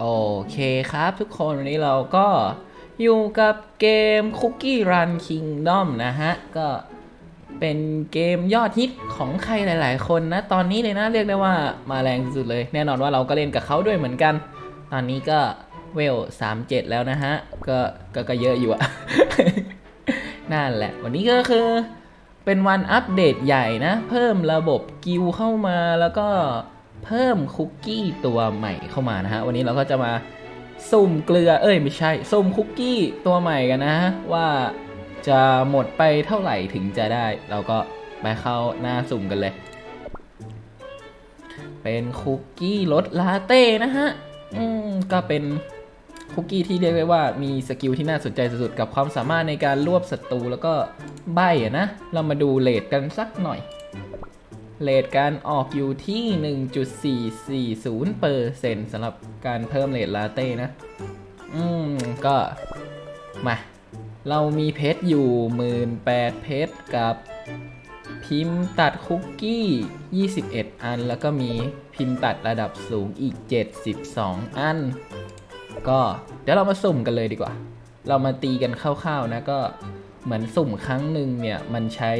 โอเคครับทุกคนวันนี้เราก็อยู่กับเกม Cookie Run Kingdom นะฮะ ก็เป็นเกมยอดฮิตของใครหลาย ๆ คนนะ ตอนนี้เลยนะเรียกได้ว่ามาแรงสุดเลย แน่นอนว่าเราก็เล่นกับเขาด้วยเหมือนกัน ตอนนี้ก็เวล37 แล้วนะฮะ ก็ก็ก็เยอะอยู่อะนั่นแหละ วันนี้ก็คือเป็นวันอัปเดตใหญ่นะ เพิ่มระบบกิลเข้ามาแล้วก็ เพิ่มคุกกี้ตัวใหม่เข้ามานะฮะ วันนี้เราก็จะมาสุ่มเกลือ เอ้ยไม่ใช่ สุ่มคุกกี้ตัวใหม่กันนะว่าจะหมดไปเท่าไหร่ถึงจะได้ เราก็ไปเข้าหน้าสุ่มกันเลย เป็นคุกกี้รสลาเต้นะฮะ อืมก็เป็นคุกกี้ที่เรียกได้ว่ามีสกิลที่น่าสนใจสุดๆกับความสามารถในการรวบศัตรูแล้วก็ใบอะนะ เรามาดูเลทกันสักหน่อย เลทการออกอยู่ที่ 1.440เปอร์เซ็นต์สำหรับการเพิ่มเลทลาเต้นะ อืม ก็ มา เรามีเพชรอยู่ 18,000เพชรกับพิมพ์ตัดคุกกี้ 21 อัน แล้วก็มีพิมพ์ตัดระดับสูงอีก 72 อัน ก็เดี๋ยวเรามาสุ่มกันเลยดีกว่า เรามาตีกันคร่าวๆนะก็เหมือนสุ่มครั้งหนึ่งเนี่ย มันใช้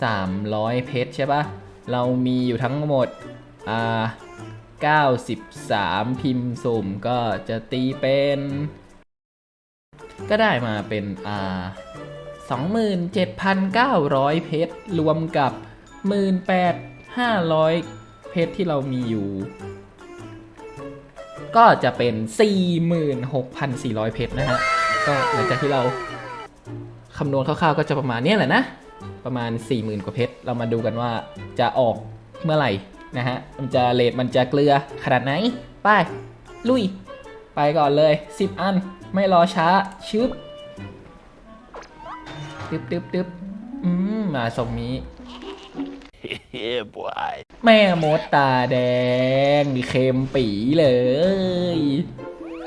300 เพชรใช่ปะเรามีอยู่ทั้งหมดอ่า93 พิมพ์สุ่มก็จะตีเป็น ก็ได้มาเป็นอ่า27,900 เพชร รวมกับ 18,500 เพชรที่เรามีอยู่ ก็จะเป็น 46,400 เพชรนะฮะ ก็หลังจากที่เราคำนวณคร่าวๆก็จะประมาณเนี้ยแหละนะ ประมาณ 40,000 กว่าเพชร เรามาดูกันว่าจะออกเมื่อไหร่นะฮะ มันจะเลทมันจะเกลือขนาดไหน ไป ลุย ไปก่อนเลย 10 อัน ไม่รอช้า ชึบตึ๊บตึ๊บตึ๊บอืม มาทรงนี้ yeah, boy. แม่มดตาแดงมีเค็มปีเลย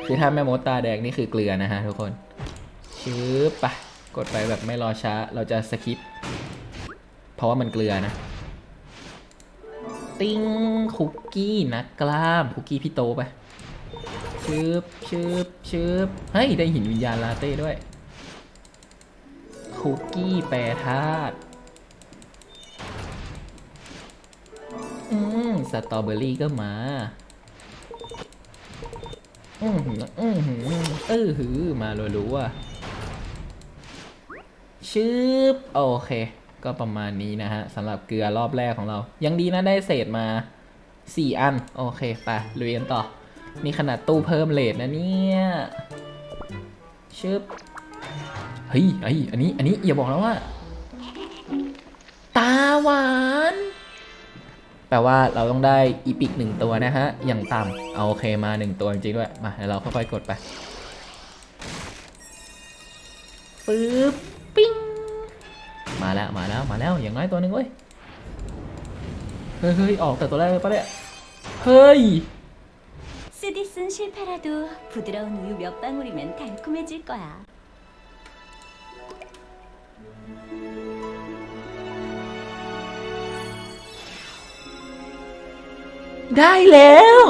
คือถ้าแม่มดตาแดงนี่คือเกลือนะฮะทุกคนชืบไป กดไปแบบไม่รอช้า เราจะสคิป เพราะว่ามันเกลือนะ ติ้งคุกกี้นะกล้ามคุกกี้พี่โตไปชืบชืบชืบเฮ้ย ได้หินวิญญาณลาเต้ด้วย คุกกี้แปรธาตุอืมสตรอเบอรี่ก็มา อืมหืออืมหือเออหือมารัวๆ ชืบโอเค ก็ประมาณนี้นะฮะสำหรับเกลือรอบแรกของเรา ยังดีนะได้เศษมา 4 อัน โอเคไปลุยกันต่อ นี่ขนาดตู้เพิ่มเลทนะเนี่ยชึบเฮ้ยไอยอันนี้ อันนี้อย่าบอกนะว่า ตาหวาน แปลว่าเราต้องได้อีพิกหนึ่งตัวนะฮะ อย่างต่ำเอาโอเคมาหนึ่งตัวจริงๆด้วย มาเดี๋ยวเราค่อยๆกดไปปึ๊บ มาแล้ว มาแล้ว มาแล้ว อย่างน้อยตัวหนึ่งเว้ย เฮ้ยเฮ้ยออกแต่ตัวแรกเลยปะเนี่ย เฮ้ย 쓰디쓴 실패라도 부드러운 우유 몇 방울이면 달콤해질 거야. ได้แล้ว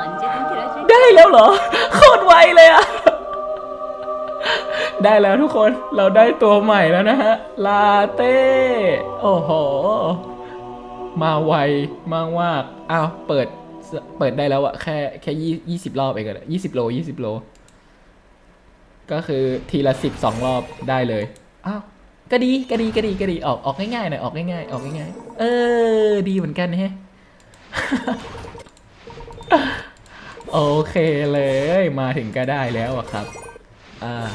언제든 들어줄 ได้แล้วเหรอ โคตรไวเลยอะ ได้แล้วทุกคนเราได้ตัวใหม่แล้วนะฮะ ลาเต้ โอ้โห มาไวมากมากอ้าวเปิดเปิดได้แล้วอะแค่แค่ยี่ยี่สิบรอบเองอะยี่สิบโลยี่สิบโล ก็คือทีละสิบสองรอบได้เลย อ้าวก็ดีก็ดีก็ดีก็ดีออกออกง่ายๆหน่อยออกง่ายๆออกง่ายๆเออ ดีเหมือนกันแฮะโอเคเลยมาถึงก็ได้แล้วอะครับ อ่า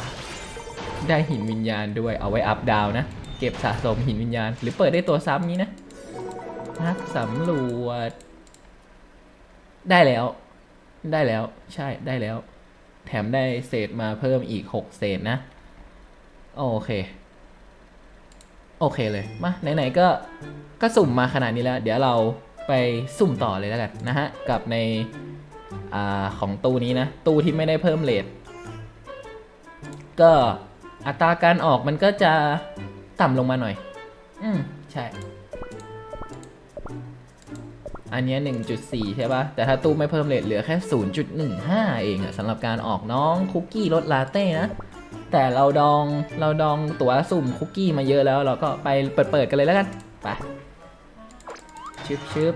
ได้หินวิญญาณด้วยเอาไว้อัพดาวนะ เก็บสะสมหินวิญญาณ หรือเปิดได้ตัวซ้ำนี้นะนักสำรวจ ได้แล้ว ได้แล้ว ใช่ได้แล้ว แถมได้เศษมาเพิ่มอีก 6 เศษนะ โอเค โอเคเลย มาไหนๆก็ก็สุ่มมาขนาดนี้แล้ว เดี๋ยวเราไปสุ่มต่อเลยแล้วกันนะฮะ กับในอ่าของตู้นี้นะ ตู้ที่ไม่ได้เพิ่มเลทก็ อัตราการออกมันก็จะต่ำลงมาหน่อย อืม ใช่ อันเนี้ย1.4 ใช่ปะแต่ถ้าตู้ไม่เพิ่มเลทเหลือแค่ 0.15 เองอะสำหรับการออกน้องคุกกี้รสลาเต้นะ แต่เราดองเราดองตั๋วสุ่มคุกกี้มาเยอะแล้ว เราก็ไปเปิดเปิดๆกันเลยแล้วกัน ไป ชึบชึบ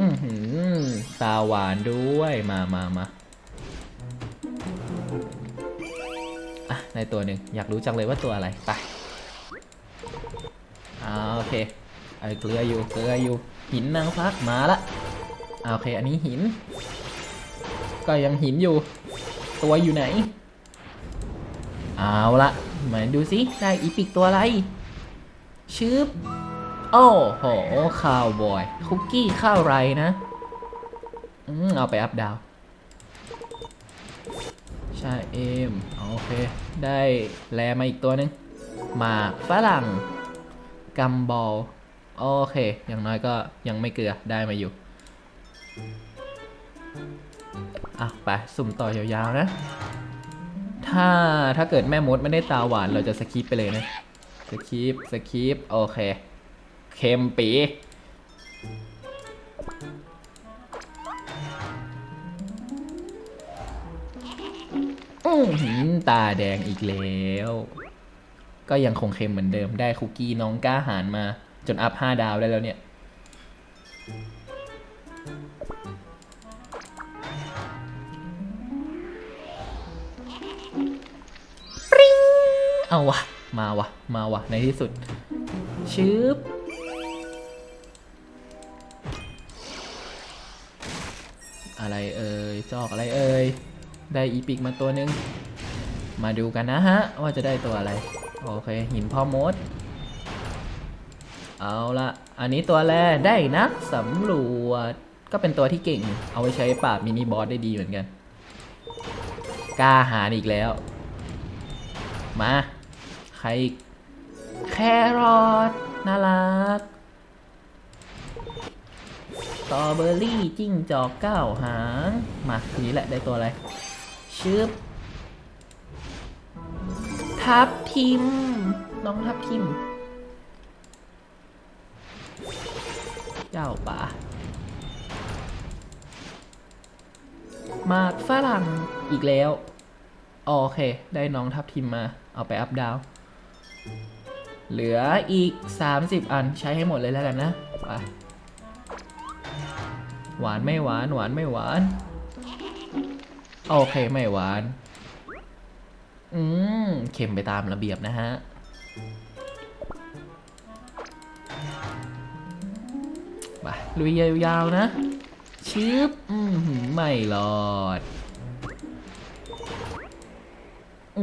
อือหือตาหวานด้วย มามามา อะในตัวหนึ่งอยากรู้จังเลยว่าตัวอะไรไปอ่าโอเคไอเกลืออยู่เกลืออยู่หินนางฟ้ามาละอ่าโอเค อันนี้หิน ก็ยังหินอยู่ ตัวอยู่ไหน เอาละมาดูสิได้อีพิกตัวอะไร ชืบโอ้โหข้าวบอย คุกกี้ข้าวไรนะ อืมเอาไปอัพดาว ใช่เอมโอเค ได้แลมาอีกตัวหนึงหมากฝรั่งกัมบอลโอเค อย่างน้อยก็ยังไม่เกลือได้มาอยู่อะไปสุ่มต่อยาวๆนะ ถ้าถ้าเกิดแม่มดไม่ได้ตาหวานเราจะสคิปไปเลยนะ สคิปสคิปโอเค เค็มปี ตาแดงอีกแล้ว ก็ยังคงเค็มเหมือนเดิมได้คุกกี้น้องกล้าหารมา จนอัพ5ดาวได้แล้วเนี่ย เอาวะ มาวะ มาวะ ในที่สุด ชืบอะไรเอ่ยจอกอะไรเอ่ย ได้อีปิกมาตัวหนึง มาดูกันนะฮะ ว่าจะได้ตัวอะไร โอเค หินพ่อมด เอาละอันนี้ตัวแรกได้นักสำรวจ ก็เป็นตัวที่เก่ง เอาไว้ใช้ปราบมินิบอสได้ดีเหมือนกัน กล้าหาอีกแล้ว มา ใครแครอทน่ารักสตรอเบอร์รี่จิ้งจอกเก้าหาง มาทีนี้แหละได้ตัวอะไร ชึบ ทับทิม น้องทับทิม เจ้าป่าหมากฝรั่งอีกแล้ว โอเค ได้น้องทับทิมมา เอาไปอัพดาว เหลืออีก 30 อันใช้ให้หมดเลยแล้วกันนะ ไป หวานไม่หวาน หวานไม่หวาน โอเคไม่หวาน อืมเค็มไปตามระเบียบนะฮะ ไปลุยยาวๆนะชืบอืมไม่รอด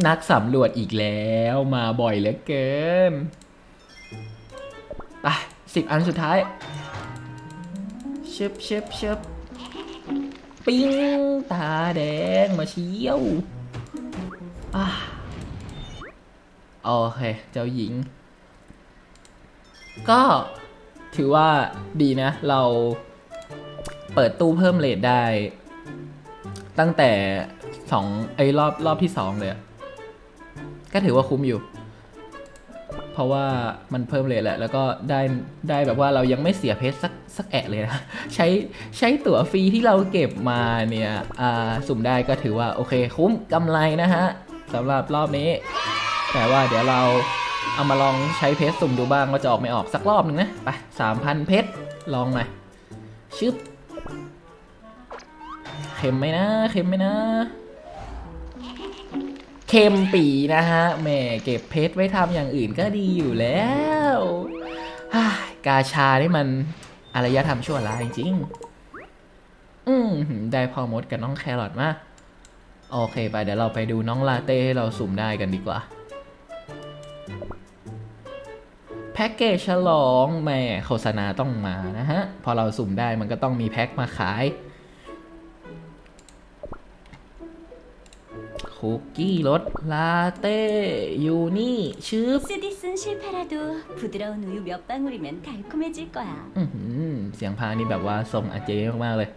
นักสำรวจอีกแล้วมาบ่อยเหลือเกิน ไปสิบอันสุดท้ายชิบชิบชิบ ปิ้งตาแดงมาเชี่ยวอะโอเค เจ้าหญิง ก็ถือว่าดีนะ เราเปิดตู้เพิ่มเลทได้ ตั้งแต่สองไอ้รอบรอบที่สองเลย ก็ถือว่าคุ้มอยู่ เพราะว่ามันเพิ่มเลทแหละ แล้วก็ได้ได้แบบว่าเรายังไม่เสียเพชรสักสักแอะเลยนะ ใช้ใช้ตั๋วฟรีที่เราเก็บมาเนี่ยอ่าสุ่มได้ก็ถือว่าโอเคคุ้มกำไรนะฮะสำหรับรอบนี้ แต่ว่าเดี๋ยวเราเอามาลองใช้เพชรสุ่มดูบ้างว่าจะออกไม่ออกสักรอบหนึ่งนะไปสามพันเพชรลองหน่อยชึบเค็มไหมนะเค็มไหมนะ เค็มปีนะฮะแหม่เก็บเพชรไว้ทำอย่างอื่นก็ดีอยู่แล้วกาชานี่มันอารยธรรมชั่วร้ายจริงอืมได้พอมดกับน้องแครอทมาโอเคไปเดี๋ยวเราไปดูน้องลาเต้ให้เราสุ่มได้กันดีกว่าแพ็กเกจฉลองแม่โฆษณาต้องมานะฮะ พอเราสุ่มได้มันก็ต้องมีแพ็คมาขาย คุกกี้รสลาเต้อยู่นี่ชืบ 쓰디쓴 실패라도 부드러운 우유 몇 방울이면 달콤해질 거야. อื้อหือเสียงพากย์นี่แบบว่าทรงอาเจมากๆเลย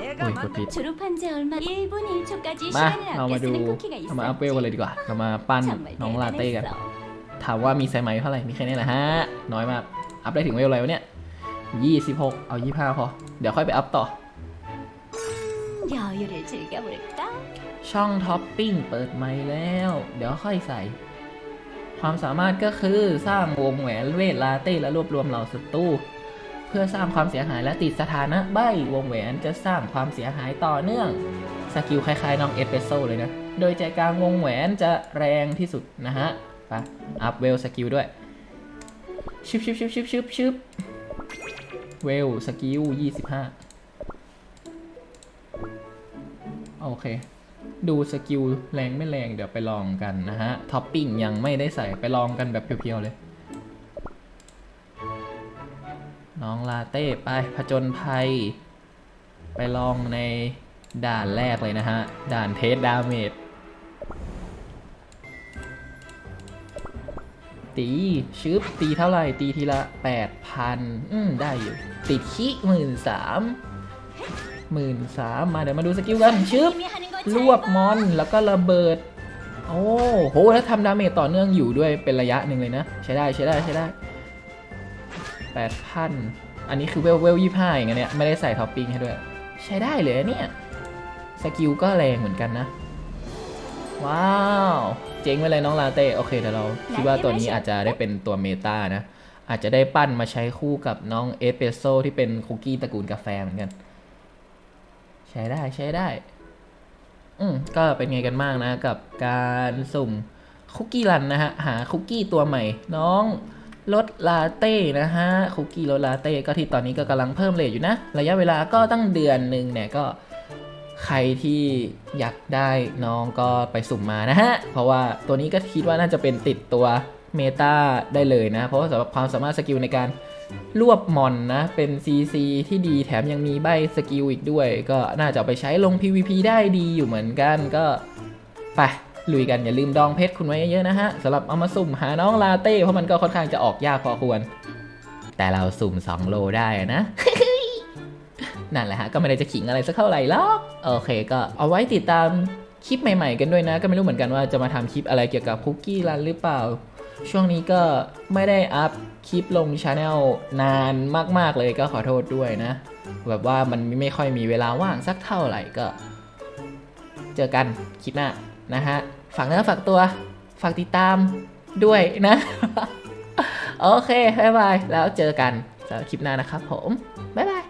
내가 어이, 만든 커피. 졸업한 지 얼마 1분 1초까지 มา 시간을 เรามาดู 아껴 쓰는 쿠키가 เรามาอัพเวลกันเลย 있었지. ดีกว่า เรามาปั้น 정말 น้องลาเต้กัน 대단했어. ถามว่ามีไซส์ไหมเท่าไหร่ มีแค่นี้แหละฮะ น้อยมาก อัพได้ถึงเวลอะไรวะเนี่ยยี่สิบหกเอายี่ห้าพอ เดี๋ยวค่อยไปอัพต่อ 여유를 즐겨볼까? ช่องท็อปปิ้งเปิดใหม่แล้ว เดี๋ยวค่อยใส่ ความสามารถก็คือสร้างวงแหวนเวทลาเต้และรวบรวมเหล่าศัตรูเพื่อสร้างความเสียหายและติดสถานะใบวงแหวนจะสร้างความเสียหายต่อเนื่อง สกิลคล้ายๆน้องเอสเปโซเลยนะ โดยใจกลางวงแหวนจะแรงที่สุดนะฮะไปอัพเวลสกิลด้วย ชิบชิบชิบชิบชิบชิบเวลสกิล25 โอเค ดูสกิลแรงไม่แรงเดี๋ยวไปลองกันนะฮะ ท็อปปิ้งยังไม่ได้ใส่ไปลองกันแบบเพียวๆเลย น้องลาเต้ไปผจญภัย ไปลองในด่านแรกเลยนะฮะ ด่านเทสดาเมจตีชึบตีเท่าไหร่ ตีทีละ 8,000 อืม ได้อยู่ ติดขี้หมื่นสาม หมื่นสามมาเดี๋ยวมาดูสกิลกันชึบรวบมอนแล้วก็ระเบิด โอ้โหแล้วทำดาเมจต่อเนื่องอยู่ด้วยเป็นระยะหนึ่งเลยนะ ใช้ได้ใช้ได้ใช้ได้แปดพันอันนี้คือเวลเวลยี่ห้าอย่างเงี้ยไม่ได้ใส่ท็อปปิ้งให้ด้วย ใช้ได้เลยเนี่ยสกิลก็แรงเหมือนกันนะ ว้าว เจ๋งไปเลยน้องลาเต้ โอเคเดี๋ยวเราคิดว่าตัวนี้อาจจะได้เป็นตัวเมตานะ อาจจะได้ปั้นมาใช้คู่กับน้องเอสเปซโซที่เป็นคุกกี้ตระกูลกาแฟเหมือนกัน ช้ได้ใช้ได้ อืมก็เป็นไงกันบ้างนะ กับการสุ่มคุกกี้รันนะฮะ หาคุกกี้ตัวใหม่ น้องรสลาเต้นะฮะ คุกกี้รสลาเต้ก็ที่ตอนนี้ก็กำลังเพิ่มเลทอยู่นะ ระยะเวลาก็ตั้งเดือนหนึ่งเนี่ยก็ใครที่อยากได้น้องก็ไปสุ่มมานะฮะ เพราะว่าตัวนี้ก็คิดว่าน่าจะเป็นติดตัวเมตาได้เลยนะ เพราะว่าสำหรับความสามารถสกิลในการ รวบมอนนะ เป็น CC ที่ดีแถมยังมีใบสกิลอีกด้วย ก็น่าจะไปใช้ลง PVP ได้ดีอยู่เหมือนกันก็ไปลุยกันอย่าลืมดองเพชรคุณไว้เยอะๆนะฮะสำหรับเอามาสุ่มหาน้องลาเต้ เพราะมันก็ค่อนข้างจะออกยากพอควร แต่เราสุ่ม 2 โลได้นะนั่นแหละฮะ ก็ไม่ได้จะขิงอะไรสักเท่าไหร่หรอกโอเคก็เอาไว้ติดตามคลิปใหม่ๆกันด้วยนะ ก็ไม่รู้เหมือนกันว่าจะมาทำคลิปอะไรเกี่ยวกับคุกกี้รันหรือเปล่า ช่วงนี้ก็ไม่ได้อัพคลิปลงชาแนลนานมาก ๆ เลยก็ขอโทษด้วยนะ แบบว่ามันไม่ค่อยมีเวลาว่างสักเท่าไหร่ก็ เจอกันคลิปหน้านะฮะ ฝากเนื้อฝากตัว ฝากติดตามด้วยนะ โอเคบ๊ายบาย แล้วเจอกันสำหรับคลิปหน้านะครับผมบ๊ายบาย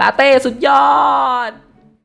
ลาเต้สุดยอด